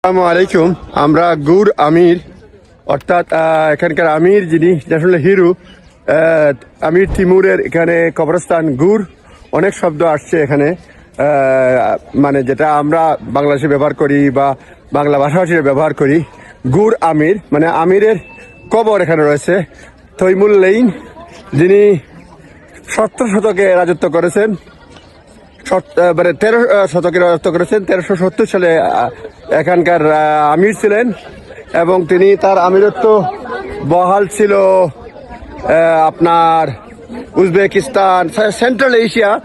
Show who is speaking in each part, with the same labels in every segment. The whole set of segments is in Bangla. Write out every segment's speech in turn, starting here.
Speaker 1: আসসালামু আলাইকুম। আমরা গুর আমির, অর্থাৎ এখানকার আমির যিনি ন্যাশনাল হিরো আমির তিমুরের এখানে কবরস্থান গুর। অনেক শব্দ আসছে এখানে। মানে যেটা আমরা বাংলাদেশে ব্যবহার করি বা বাংলা ভাষাভাষীরা ব্যবহার করি, গুর আমির। মানে আমিরের কবর এখানে রয়েছে, তৈমুল লেইন, যিনি সত্তর শতকে রাজত্ব করেছেন। মানে তেরো শতকে করেছেন তেরোশো সত্তর সালে এখানকার আমির ছিলেন এবং তিনি তার আমিরত্ব বহাল ছিল আপনার Uzbekistan central Asia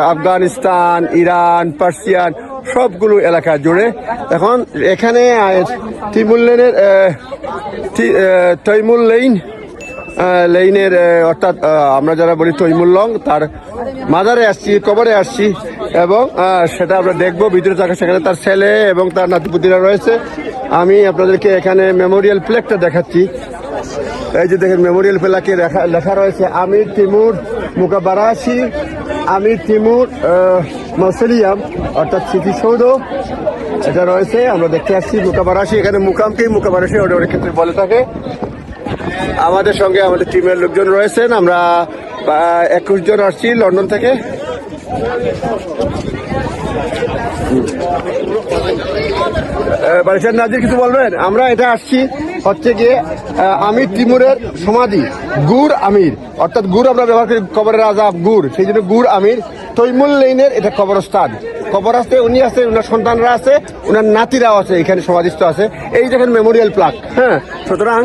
Speaker 1: Afghanistan Iran Persian সবগুলো এলাকা জুড়ে। এখন এখানে আহ, তিমুল্লেনের আহ, তি- আহ, তৈমুল আহ, লেইনের অর্থাৎ আমরা যারা বলি তৈমুল্লং তার মাজারে আসছি, কবরে আসছি, এবং সেটা আমরা দেখব ভিতরে থাকা সেখানে তার ছেলে এবং তার নাতিপুতিরা রয়েছে। আমি আপনাদেরকে এখানে মেমোরিয়াল প্লেকটা দেখাচ্ছি। এই যে দেখেন, মেমোরিয়াল প্লেকে লেখা রয়েছে, আমির তিমুর মুকাবারাসি আমির তিমুর মসলিয়াম, অর্থাৎ স্মৃতিসৌধ এটা রয়েছে, আমরা দেখতে আসছি মুকাবারাসি এখানে মুকামকেই মুকাবারাসি অনেক অনেক ক্ষেত্রে বলে থাকে। আমাদের সঙ্গে আমাদের টিমের লোকজন রয়েছেন। আমরা একুশ জন আসছি লন্ডন থেকে। বারিশার নাজির কিছু বলবেন? আমরা এটা আসছি হচ্ছে গিয়ে আমির তিমুরের সমাধি গুড় আমির। অর্থাৎ গুড় আমরা ব্যবহার করি কবরের আজাব গুড় সেই জন্য গুড় আমির। তৈমুল লেইনের এটা কবরস্থান। কবর আছে, উনি আছে ওনার সন্তানরা আছে ওনার নাতিরাও আছে, এখানে সমাধিস্থ আছে। এই দেখেন মেমোরিয়াল প্লাক হ্যাঁ সুতরাং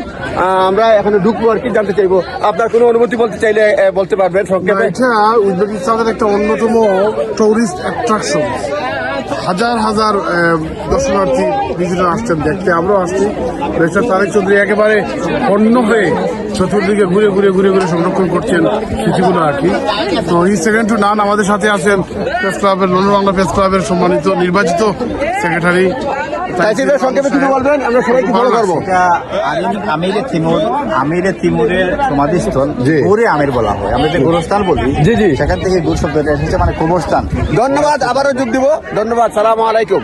Speaker 1: আমরা এখন ঢুকবো আর কি, জানতে চাইব। আপনার কোনো অনুমতি বলতে চাইলে বলতে পারবেন সংক্ষেপে?
Speaker 2: এটা উজবেকিস্তানের একটা অন্যতম টুরিস্ট অ্যাট্রাকশন হাজার হাজার দর্শনার্থী বিভিন্ন আসছেন, দেখতে আমরাও আসছি। রয়েছে তারেক চৌধুরী একেবারে অন্য হয়ে চতুর্দিকে ঘুরে ঘুরে ঘুরে ঘুরে সংরক্ষণ করছেন স্মৃতিগুলো আর কি। তো এই সেকেন্ড টু নান আমাদের সাথে আছেন প্রেস ক্লাবের লন্ডন বাংলা প্রেস ক্লাবের সম্মানিত, নির্বাচিত সেক্রেটারি
Speaker 1: চাইছিলেন সংক্ষেপে কিছু বলবেন? আমরা সবাইকে ফলো করব
Speaker 3: আমিরে তিমুর আমিরে তিমুরের সমাধিস্থল। গুরে আমির বলা হয়। আমরা যে গুরুস্থান বলি
Speaker 1: জি, জি।
Speaker 3: সেখান থেকে গুর শব্দটা এসেছে মানে কবরস্থান।
Speaker 1: ধন্যবাদ আবারও যোগ দিব। ধন্যবাদ সালাম আলাইকুম।